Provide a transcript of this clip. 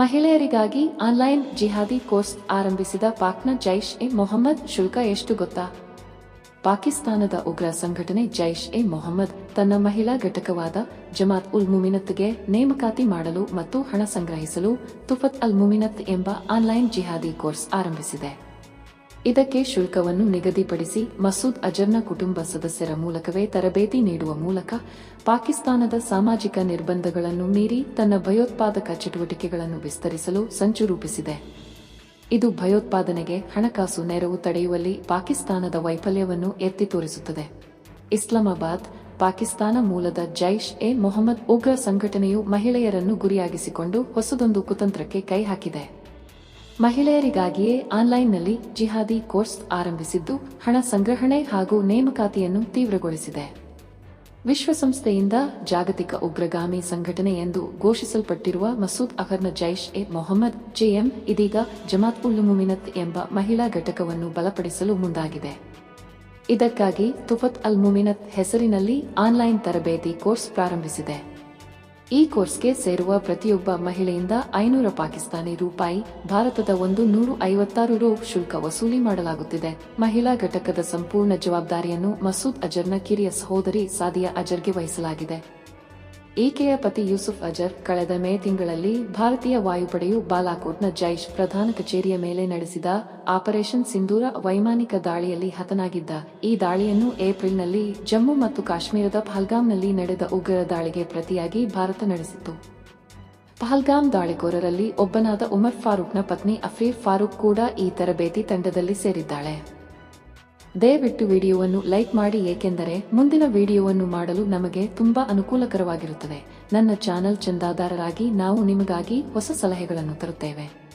ಮಹಿಳೆಯರಿಗಾಗಿ online jihadi course ಆರಂಭಿಸಿದ ಪಾಕ್ನ ಜೈಷ್ ಎ ಮೊಹಮ್ಮದ್ ಶುಲ್ಕ ಎಷ್ಟು ಗೊತ್ತಾ? ಪಾಕಿಸ್ತಾನದ ಉಗ್ರ ಸಂಘಟನೆ ಜೈಷ್ ಎ ಮೊಹಮ್ಮದ್ ತನ್ನ ಮಹಿಳಾ ಘಟಕವಾದ ಜಮಾತ್ ಉಲ್ ಮುಮಿನತ್ಗೆ ನೇಮಕಾತಿ ಮಾಡಲು ಮತ್ತು ಹಣ ಸಂಗ್ರಹಿಸಲು ತುಫತ್ ಅಲ್ ಮುಮಿನತ್ ಎಂಬ ಆನ್ಲೈನ್ ಜಿಹಾದಿ ಕೋರ್ಸ್ ಆರಂಭಿಸಿದೆ. ಇದಕ್ಕೆ ಶುಲ್ಕವನ್ನು ನಿಗದಿಪಡಿಸಿ ಮಸೂದ್ ಅಜರ್ನ ಕುಟುಂಬ ಸದಸ್ಯರ ಮೂಲಕವೇ ತರಬೇತಿ ನೀಡುವ ಮೂಲಕ ಪಾಕಿಸ್ತಾನದ ಸಾಮಾಜಿಕ ನಿರ್ಬಂಧಗಳನ್ನು ಮೀರಿ ತನ್ನ ಭಯೋತ್ಪಾದಕ ಚಟುವಟಿಕೆಗಳನ್ನು ವಿಸ್ತರಿಸಲು ಸಂಚು ರೂಪಿಸಿದೆ. ಇದು ಭಯೋತ್ಪಾದನೆಗೆ ಹಣಕಾಸು ನೆರವು ತಡೆಯುವಲ್ಲಿ ಪಾಕಿಸ್ತಾನದ ವೈಫಲ್ಯವನ್ನು ಎತ್ತಿ ತೋರಿಸುತ್ತದೆ. ಇಸ್ಲಾಮಾಬಾದ್, ಪಾಕಿಸ್ತಾನ ಮೂಲದ ಜೈಷ್ ಎ ಮೊಹಮ್ಮದ್ ಉಗ್ರ ಸಂಘಟನೆಯು ಮಹಿಳೆಯರನ್ನು ಗುರಿಯಾಗಿಸಿಕೊಂಡು ಹೊಸದೊಂದು ಕುತಂತ್ರಕ್ಕೆ ಕೈ ಹಾಕಿದೆ. ಮಹಿಳೆಯರಿಗಾಗಿಯೇ ಆನ್ಲೈನ್ನಲ್ಲಿ ಜಿಹಾದಿ ಕೋರ್ಸ್ ಆರಂಭಿಸಿದ್ದು, ಹಣ ಸಂಗ್ರಹಣೆ ಹಾಗೂ ನೇಮಕಾತಿಯನ್ನು ತೀವ್ರಗೊಳಿಸಿದೆ. ವಿಶ್ವಸಂಸ್ಥೆಯಿಂದ ಜಾಗತಿಕ ಉಗ್ರಗಾಮಿ ಸಂಘಟನೆ ಎಂದು ಘೋಷಿಸಲ್ಪಟ್ಟಿರುವ ಮಸೂದ್ ಅಹರ್ನ ಜೈಷ್ ಎ ಮೊಹಮ್ಮದ್ ಜೆಎಂ ಇದೀಗ ಜಮಾತ್ ಉಲ್ ಮುಮಿನತ್ ಎಂಬ ಮಹಿಳಾ ಘಟಕವನ್ನು ಬಲಪಡಿಸಲು ಮುಂದಾಗಿದೆ. ಇದಕ್ಕಾಗಿ ತುಫತ್ ಅಲ್ ಮುಮಿನತ್ ಹೆಸರಿನಲ್ಲಿ ಆನ್ಲೈನ್ ತರಬೇತಿ ಕೋರ್ಸ್ ಪ್ರಾರಂಭಿಸಿದೆ. ಈ ಕೋರ್ಸ್ಗೆ ಸೇರುವ ಪ್ರತಿಯೊಬ್ಬ ಮಹಿಳೆಯಿಂದ ಐನೂರ ಪಾಕಿಸ್ತಾನಿ ರೂಪಾಯಿ, ಭಾರತದ ಒಂದು ನೂರು ಐವತ್ತಾರು ರೂ ಶುಲ್ಕ ವಸೂಲಿ ಮಾಡಲಾಗುತ್ತಿದೆ. ಮಹಿಳಾ ಘಟಕದ ಸಂಪೂರ್ಣ ಜವಾಬ್ದಾರಿಯನ್ನು ಮಸೂದ್ ಅಜರ್ನ ಕಿರಿಯ ಸಹೋದರಿ ಸಾದಿಯಾ ಅಜರ್ಗೆ ವಹಿಸಲಾಗಿದೆ. ಈಕೆಯ ಪತಿ ಯೂಸುಫ್ ಅಜರ್ ಕಳೆದ ಮೇ ತಿಂಗಳಲ್ಲಿ ಭಾರತೀಯ ವಾಯುಪಡೆಯು ಬಾಲಾಕೋಟ್ನ ಜೈಷ್ ಪ್ರಧಾನ ಕಚೇರಿಯ ಮೇಲೆ ನಡೆಸಿದ ಆಪರೇಷನ್ ಸಿಂಧೂರ ವೈಮಾನಿಕ ದಾಳಿಯಲ್ಲಿ ಹತನಾಗಿದ್ದ ಈ ದಾಳಿಯನ್ನು ಏಪ್ರಿಲ್ನಲ್ಲಿ ಜಮ್ಮು ಮತ್ತು ಕಾಶ್ಮೀರದ ಪಹಲ್ಗಾಮ್ನಲ್ಲಿ ನಡೆದ ಉಗ್ರರ ದಾಳಿಗೆ ಪ್ರತಿಯಾಗಿ ಭಾರತ ನಡೆಸಿತು ಪಹಲ್ಗಾಮ್ ದಾಳಿಕೋರರಲ್ಲಿ ಒಬ್ಬನಾದ ಉಮರ್ ಫಾರೂಕ್ನ ಪತ್ನಿ ಅಫೀರ್ ಫಾರೂಕ್ ಕೂಡ ಈ ತರಬೇತಿ ತಂಡದಲ್ಲಿ ಸೇರಿದ್ದಾಳೆ. ದಯವಿಟ್ಟು ವಿಡಿಯೋವನ್ನು ಲೈಕ್ ಮಾಡಿ, ಏಕೆಂದರೆ ಮುಂದಿನ ವಿಡಿಯೋವನ್ನು ಮಾಡಲು ನಮಗೆ ತುಂಬಾ ಅನುಕೂಲಕರವಾಗಿರುತ್ತದೆ. ನನ್ನ ಚಾನೆಲ್ ಚಂದಾದಾರರಾಗಿ ನಾವು ನಿಮಗಾಗಿ ಹೊಸ ಸಲಹೆಗಳನ್ನು ತರುತ್ತೇವೆ.